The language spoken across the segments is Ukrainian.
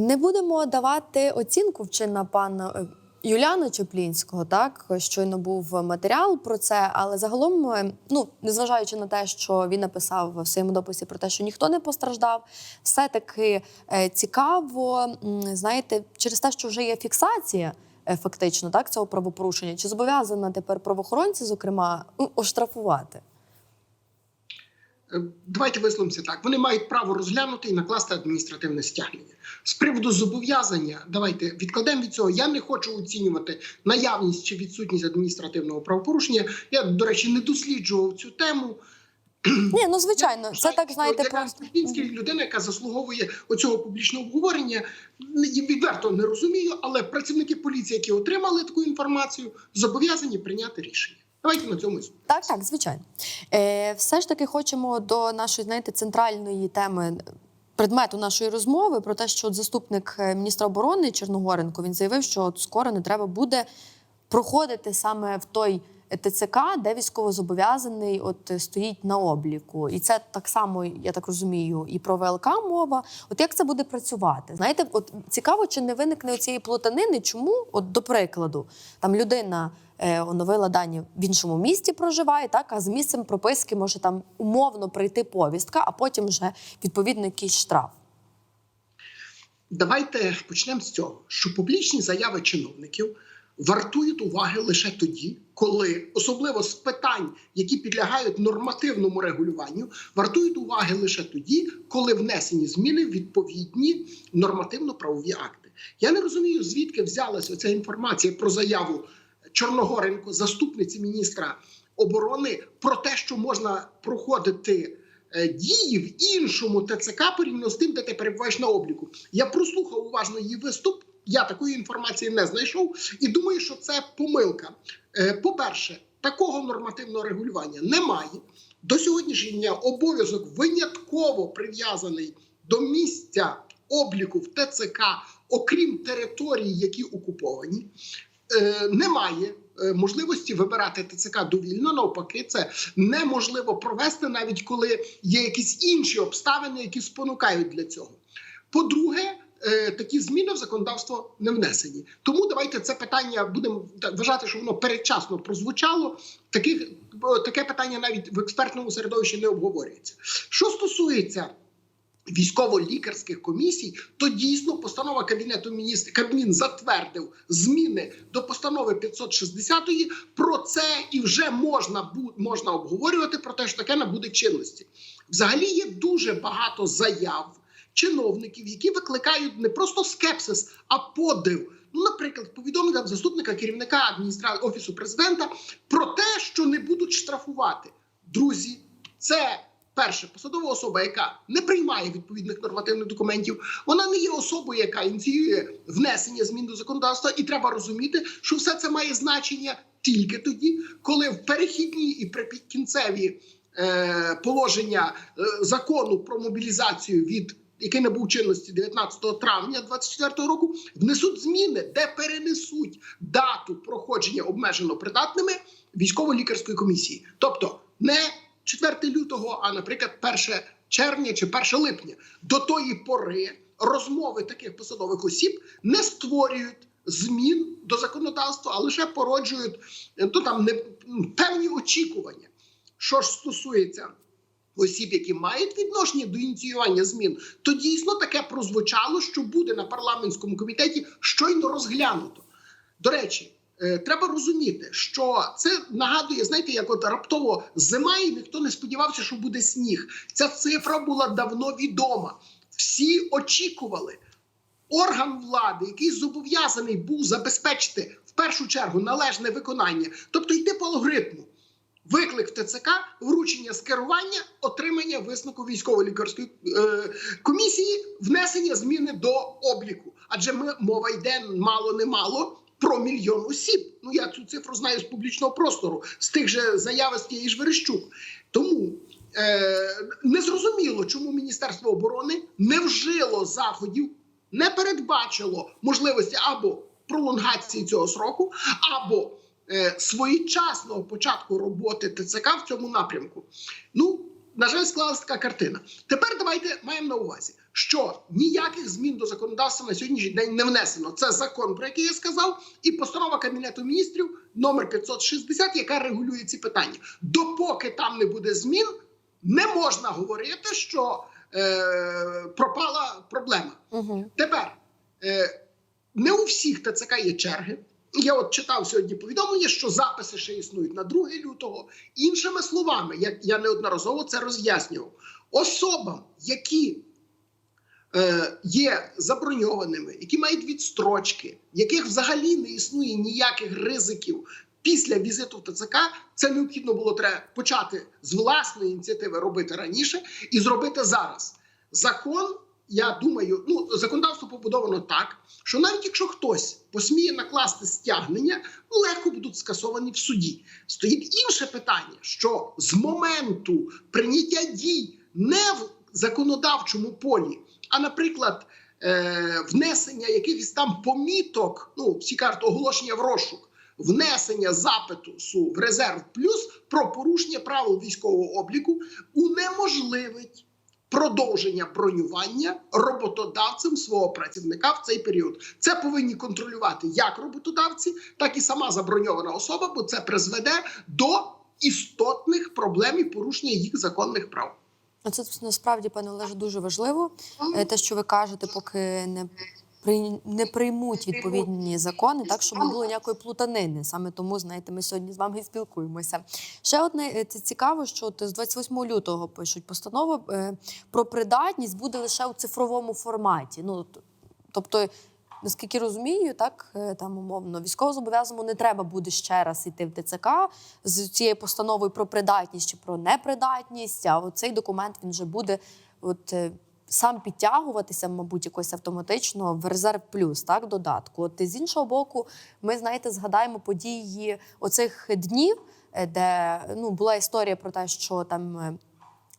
Не будемо давати оцінку вчина пана е, Юліана Чеплінського. Так щойно був матеріал про це, але загалом, е, ну незважаючи на те, що він написав в своєму дописі про те, що ніхто не постраждав, все таки цікаво, м, знаєте, через те, що вже є фіксація. е, Фактично, так цього правопорушення, чи зобов'язана тепер правоохоронці, зокрема, оштрафувати? Е, Давайте висловимося так. Вони мають право розглянути і накласти адміністративне стягнення. З приводу зобов'язання, давайте відкладемо від цього. Я не хочу оцінювати наявність чи відсутність адміністративного правопорушення. Я, до речі, не досліджував цю тему. Ні, ну звичайно, це так знаєте, просто людина, яка заслуговує оцього публічного обговорення, відверто не розумію, але працівники поліції, які отримали таку інформацію, зобов'язані прийняти рішення. Давайте на цьому. Так, так, звичайно. Е, все ж таки хочемо до нашої, знаєте, центральної теми. Предмету нашої розмови про те, що заступник е, міністра оборони Чорногоренко він заявив, що скоро не треба буде проходити саме в той ТЦК, де військовозобов'язаний от е, стоїть на обліку. І це так само, я так розумію, і про ВЛК мова. От як це буде працювати? Знаєте, от цікаво, чи не виникне цієї плутанини? Чому, от до прикладу, там людина е, оновила дані в іншому місті проживає, так а з місцем прописки може там умовно прийти повістка, а потім вже відповідно якийсь штраф. Давайте почнемо з цього, що публічні заяви чиновників вартують уваги лише тоді, коли особливо з питань, які підлягають нормативному регулюванню, вартують уваги лише тоді, коли внесені зміни в відповідні нормативно-правові акти. Я не розумію, звідки взялася ця інформація про заяву Чорногоренко, заступниці міністра оборони, про те, що можна проходити е, дії в іншому ТЦК порівняно з тим, де ти перебуваєш на обліку. Я прослухав уважно її виступ. Я такої інформації не знайшов і думаю, що це помилка. Е, По-перше, такого нормативного регулювання немає. До сьогоднішнього дня обов'язок винятково прив'язаний до місця обліку в ТЦК, окрім територій, які окуповані. Е, Немає е, можливості вибирати ТЦК довільно. Навпаки, це неможливо провести, навіть коли є якісь інші обставини, які спонукають для цього. По-друге, такі зміни в законодавство не внесені. Тому давайте це питання будемо вважати, що воно передчасно прозвучало. Таких таке питання навіть в експертному середовищі не обговорюється. Що стосується військово-лікарських комісій, то дійсно постанова кабінету міністрів Кабмін затвердив зміни до постанови 560 Про це і вже можна можна обговорювати про те, що таке набуде чинності. Взагалі є дуже багато заяв чиновників, які викликають не просто скепсис, а подив. Ну, наприклад, повідомлення заступника керівника адміністрації офісу президента про те, що не будуть штрафувати. Друзі, це перше посадова особа, яка не приймає відповідних нормативних документів. Вона не є особою, яка ініціює внесення змін до законодавства, і треба розуміти, що все це має значення тільки тоді, коли в перехідні і прикінцеві е, положення е, закону про мобілізацію від який набув чинності 19 травня 24 року, внесуть зміни, де перенесуть дату проходження обмежено придатними військово-лікарської комісії. Тобто не 4 лютого, а наприклад, 1 червня чи 1 липня. До тої пори розмови таких посадових осіб не створюють змін до законодавства, а лише породжують е, то там не певні очікування. Що ж стосується осіб, які мають відношення до ініціювання змін, то дійсно таке прозвучало, що буде на парламентському комітеті щойно розглянуто. До речі, е, треба розуміти, що це нагадує, знаєте, як от раптово зима, і ніхто не сподівався, що буде сніг. Ця цифра була давно відома. Всі очікували. Орган влади, який зобов'язаний був забезпечити в першу чергу належне виконання, тобто йти по алгоритму. Виклик в ТЦК, вручення скерування, отримання висновку військово-лікарської е, комісії, внесення зміни до обліку. Адже ми мова йде мало не мало про мільйон осіб. Ну я цю цифру знаю з публічного простору, з тих же заяви з тієї ж Верещук. Тому е, незрозуміло, чому Міністерство оборони не вжило заходів, не передбачило можливості або пролонгації цього сроку, або своєчасного початку роботи ТЦК в цьому напрямку. Ну на жаль, склалася така картина. Тепер давайте маємо на увазі, що ніяких змін до законодавства на сьогоднішній день не внесено. Це закон, про який я сказав, і постанова Кабінету міністрів номер 560, яка регулює ці питання. Допоки там не буде змін, не можна говорити, що е, пропала проблема. Угу. Тепер е, не у всіх ТЦК є черги. Я от читав сьогодні повідомлення, що записи ще існують на 2 лютого. Іншими словами, як я неодноразово це роз'яснював, особам, які е, є заброньованими, які мають відстрочки, яких взагалі не існує ніяких ризиків після візиту в ТЦК, це необхідно було треба почати з власної ініціативи робити раніше і зробити зараз. Закон я думаю, ну законодавство побудовано так, що навіть якщо хтось посміє накласти стягнення, ну легко будуть скасовані в суді. Стоїть інше питання: що з моменту прийняття дій не в законодавчому полі, а, наприклад, е- внесення якихось там поміток, ну всі кажуть, оголошення в розшук. Внесення запиту в резерв плюс про порушення правил військового обліку унеможливить продовження бронювання роботодавцем свого працівника в цей період. Це повинні контролювати як роботодавці, так і сама заброньована особа, бо це призведе до істотних проблем і порушення їх законних прав. А Це насправді, пане Олеже, дуже важливо. Е, Те, що ви кажете, поки не не приймуть відповідні закони, так щоб не було ніякої плутанини. Саме тому, знаєте, ми сьогодні з вами спілкуємося. Ще одне е, це цікаво, що от з 28 лютого пишуть постанову е, про придатність буде лише у цифровому форматі. Ну тобто. Наскільки розумію, так е, там умовно військовозобов'язаному не треба буде ще раз йти в ТЦК з цією постановою про придатність чи про непридатність. А оцей документ він вже буде от сам підтягуватися, мабуть, якось автоматично в резерв плюс, так додатку. От з іншого боку, ми знаєте, згадаємо події оцих днів, е, де ну була історія про те, що там. е,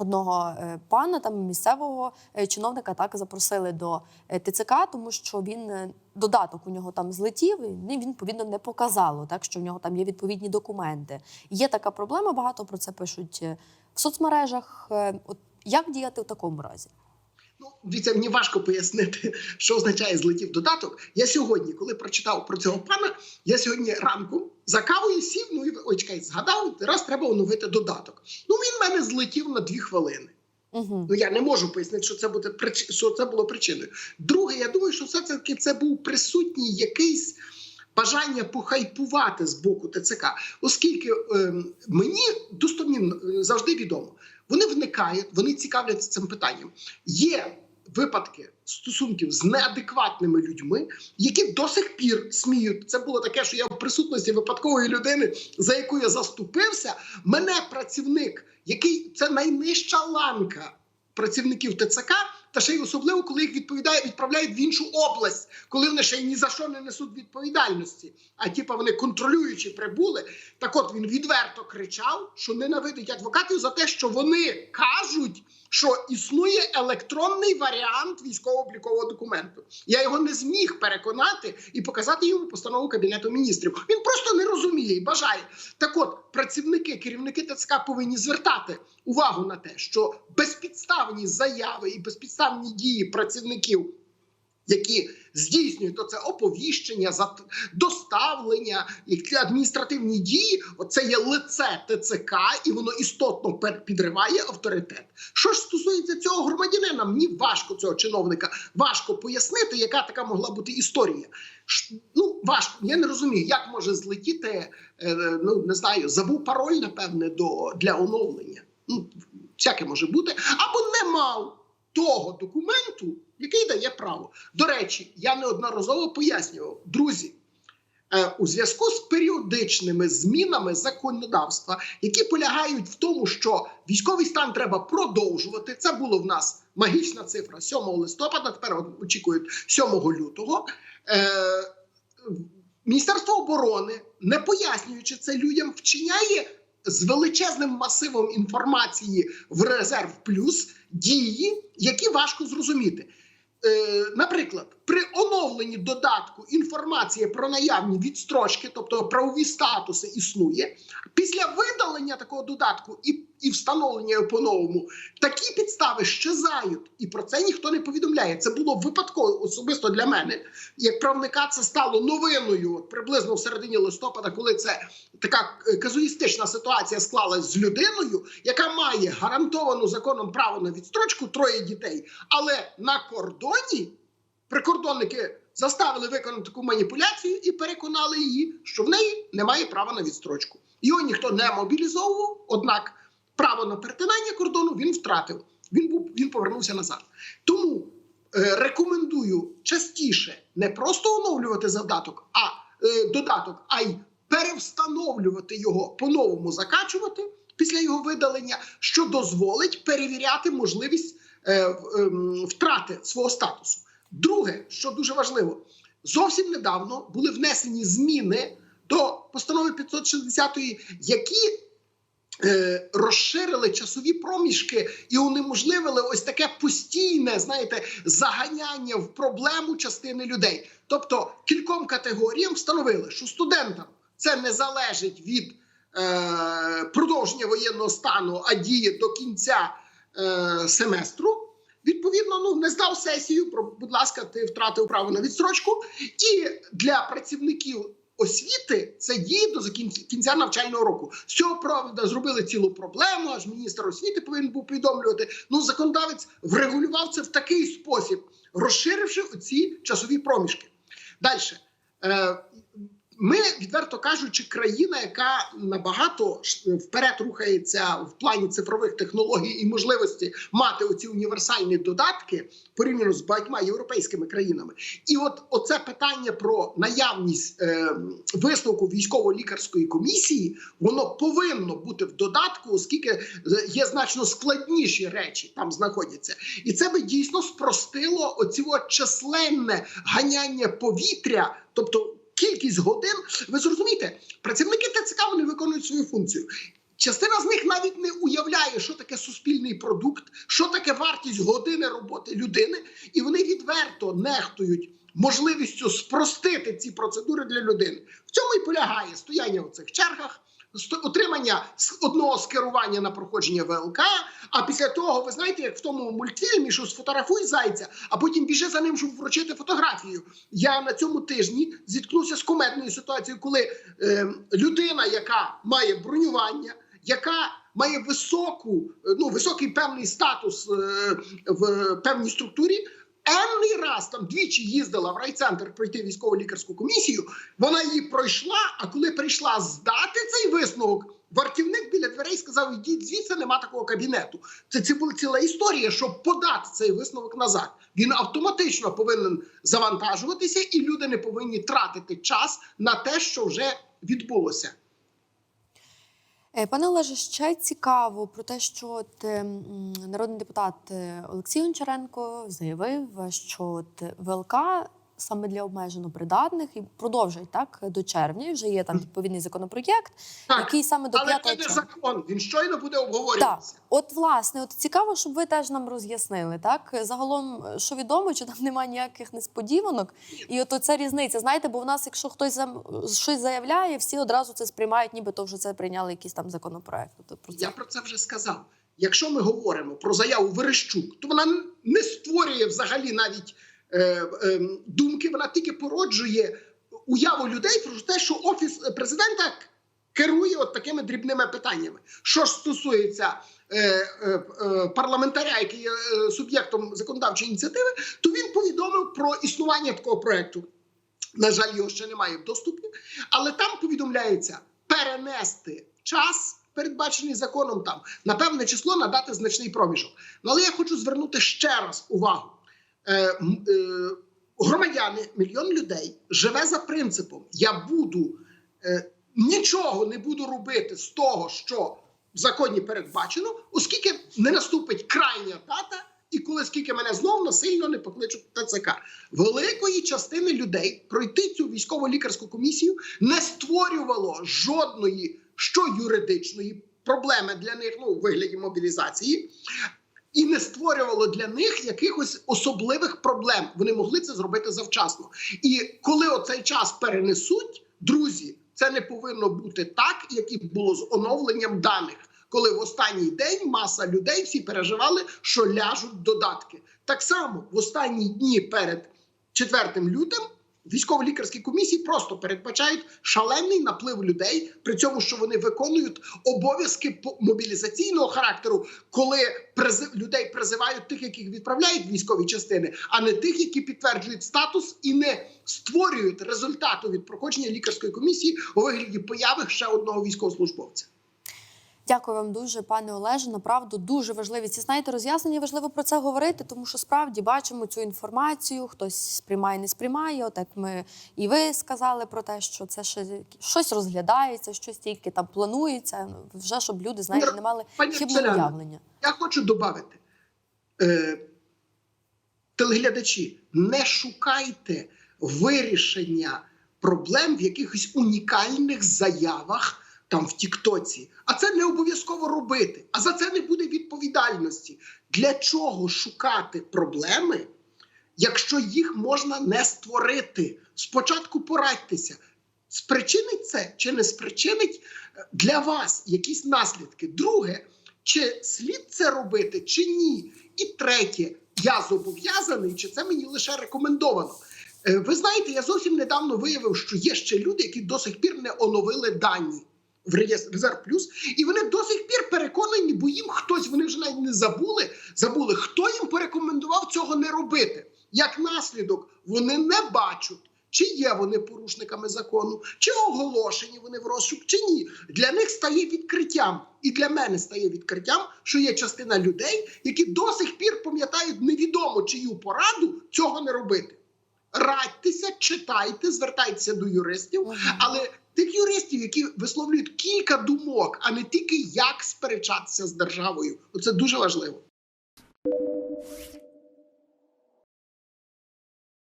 Одного е, пана там місцевого чиновника так запросили до ТЦК, тому що він додаток у нього там злетів, і він відповідно не показало, так що в нього там є відповідні документи. Є така проблема, багато про це пишуть в соцмережах. От як діяти в такому разі? Дивіться, мені важко пояснити, що означає злетів додаток. Я сьогодні, коли прочитав про цього пана, я сьогодні ранку за кавою сів, ну і ой, чекай, згадав, раз треба оновити додаток. Ну він мене злетів на дві хвилини. Угу. Ну я не можу пояснити, що це буде що це було причиною. Друге, я думаю, що все таки це був присутній якийсь. Бажання похайпувати з боку ТЦК, оскільки ем, мені достомінно е, завжди відомо, вони вникають, вони цікавляться цим питанням. Є випадки стосунків з неадекватними людьми, які до сих пір сміють. Це було таке, що я в присутності випадкової людини, за яку я заступився. Мене працівник, який це найнижча ланка працівників ТЦК, та ще й особливо, коли їх відповідає, відправляють в іншу область, коли вони ще й ні за що не несуть відповідальності. А типа вони контролюючи прибули. Так от він відверто кричав, що ненавидить адвокатів за те, що вони кажуть, що існує електронний варіант військово-облікового документу. Я його не зміг переконати і показати йому постанову кабінету міністрів. Він просто не розуміє і бажає. Так, от працівники, керівники ТЦК повинні звертати увагу на те, що безпідставні заяви і безпідставні дії працівників. Які здійснюють то це оповіщення, доставлення, адміністративні дії, оце є лице ТЦК, і воно істотно підриває авторитет. Що ж стосується цього громадянина, мені важко цього чиновника важко пояснити, яка така могла бути історія. Ну важко. Я не розумію, як може злетіти. Е, ну не знаю, забув пароль, напевне, до для оновлення. Ну всяке може бути, або не мав того документу, який дає право. До речі, я неодноразово пояснював, друзі. е, У зв'язку з періодичними змінами законодавства, які полягають в тому, що військовий стан треба продовжувати. Це було в нас магічна цифра 7 листопада. Тепер очікують 7 лютого. Е, Міністерство оборони, не пояснюючи це людям, вчиняє з величезним масивом інформації в резерв плюс дії, які важко зрозуміти. Е, наприклад, при оновленні додатку інформація про наявні відстрочки, тобто правові статуси існує. Після видалення такого додатку і, і встановлення його по-новому, такі підстави щезають, і про це ніхто не повідомляє. Це було випадково особисто для мене. Як правника це стало новиною приблизно в середині листопада, коли це така е, казуїстична ситуація склалась з людиною, яка має гарантовану законом право на відстрочку троє дітей, але на кордоні прикордонники заставили виконати таку маніпуляцію і переконали її, що в неї немає права на відстрочку. Його ніхто не мобілізовував, однак право на перетинання кордону він втратив. Він був він повернувся назад. Тому е, рекомендую частіше не просто оновлювати завдаток, а е, додаток, а й перевстановлювати його по-новому закачувати після його видалення, що дозволить перевіряти можливість е, ем, втрати свого статусу. Друге, що дуже важливо, зовсім недавно були внесені зміни до постанови 560, які е, розширили часові проміжки і унеможливили ось таке постійне, знаєте, заганяння в проблему частини людей. Тобто кільком категоріям встановили, що студентам це не залежить від е, продовження воєнного стану, а діє до кінця е, семестру. Відповідно, ну не здав сесію. Будь ласка, ти втратив право на відстрочку. І для працівників освіти це діє до кінця навчального року. З цього правда зробили цілу проблему. Аж міністр освіти повинен був повідомлювати. Ну, законодавець врегулював це в такий спосіб, розширивши оці часові проміжки. Далі. Ми, відверто кажучи, країна, яка набагато вперед рухається в плані цифрових технологій і можливості мати оці універсальні додатки порівняно з багатьма європейськими країнами. І от оце питання про наявність е, висновку військово-лікарської комісії, воно повинно бути в додатку, оскільки е, є значно складніші речі там знаходяться. І це би дійсно спростило оцього численне ганяння повітря, тобто кількість годин. Ви зрозумієте, працівники ТЦК вони виконують свою функцію. Частина з них навіть не уявляє, що таке суспільний продукт, що таке вартість години роботи людини, і вони відверто нехтують можливістю спростити ці процедури для людини. В цьому і полягає стояння у цих чергах, отримання одного скерування на проходження ВЛК. А після того, ви знаєте, як в тому мультфільмі, що сфотографуй зайця, а потім біжи за ним, щоб вручити фотографію. Я на цьому тижні зіткнувся з кумедною ситуацією, коли е, людина, яка має бронювання, яка має високу, е, ну високий певний статус е, в певній структурі. Енний раз там двічі їздила в райцентр пройти військово-лікарську комісію. Вона її пройшла. А коли прийшла здати цей висновок, вартівник біля дверей сказав: Ідіть звідси, нема такого кабінету. Це, це була ціла історія, щоб подати цей висновок назад. Він автоматично повинен завантажуватися, і люди не повинні тратити час на те, що вже відбулося. Е, Пане Олеже, ще цікаво про те, що от, е, народний депутат е, Олексій Гончаренко заявив, що от ВЛК саме для обмежено придатних і продовжують так до червня. Вже є там відповідний законопроєкт, Так, який саме до але це не закон. Він щойно буде обговорюватися. От власне, от цікаво, щоб ви теж нам роз'яснили, так загалом, що відомо, чи там немає ніяких несподіванок, і от це різниця. Знаєте, бо в нас, якщо хтось щось заявляє, всі одразу це сприймають, ніби то вже це прийняли якийсь там законопроект. Тобто про це Я про це вже сказав. Якщо ми говоримо про заяву Верещук, то вона не створює взагалі навіть думки, вона тільки породжує уяву людей про те, що офіс президента керує от такими дрібними питаннями. Що ж стосується е, е, е, парламентаря, який є е, суб'єктом законодавчої ініціативи, то він повідомив про існування такого проекту. На жаль, його ще немає в доступі, але там повідомляється перенести час. Передбачений законом там на певне число надати значний проміжок. Ну але я хочу звернути ще раз увагу. Е, е, громадяни, мільйон людей живе за принципом: я буду е, нічого не буду робити з того, що в законі передбачено, оскільки не наступить крайня дата, і коли скільки мене знов насильно не покличуть ТЦК. Великої частини людей пройти цю військово-лікарську комісію не створювало жодної що юридичної проблеми для них ну, у вигляді мобілізації. І не створювало для них якихось особливих проблем. Вони могли це зробити завчасно. І коли оцей час перенесуть, друзі, це не повинно бути так, як і було з оновленням даних. Коли в останній день маса людей всі переживали, що ляжуть додатки. Так само в останні дні перед 4 лютим військово-лікарські комісії просто передбачають шалений наплив людей, при цьому, що вони виконують обов'язки мобілізаційного характеру, коли призи- людей призивають тих, яких відправляють в військові частини, а не тих, які підтверджують статус і не створюють результату від проходження лікарської комісії у вигляді появи ще одного військовослужбовця. Дякую вам дуже, пане Олеже. Направду дуже важливі ці знаєте роз'яснення. Важливо про це говорити, тому що справді бачимо цю інформацію. Хтось сприймає, не сприймає. От як ми і ви сказали про те, що це ще щось розглядається, щось тільки там планується. Ну, Вже щоб люди знаєте, не мали Оксана, уявлення. Я хочу додати, е, телеглядачі, не шукайте вирішення проблем в якихось унікальних заявах там в Тіктоці. А це не обов'язково робити. А за це не буде відповідальності. Для чого шукати проблеми, якщо їх можна не створити? Спочатку порадьтеся, спричинить це чи не спричинить е, для вас якісь наслідки. Друге, чи слід це робити, чи ні? І третє, я зобов'язаний, чи це мені лише рекомендовано. Е, Ви знаєте, я зовсім недавно виявив, що є ще люди, які до сих пір не оновили дані в реєстр Резерв Плюс, і вони до сих пір переконані, бо їм хтось, вони вже навіть не забули, забули, хто їм порекомендував цього не робити. Як наслідок, вони не бачать, чи є вони порушниками закону, чи оголошені вони в розшук, чи ні. Для них стає відкриттям, і для мене стає відкриттям, що є частина людей, які до сих пір пам'ятають невідомо чию пораду цього не робити. Радьтеся, читайте, звертайтеся до юристів, але тих юристів, які висловлюють кілька думок, а не тільки як сперечатися з державою. Оце дуже важливо.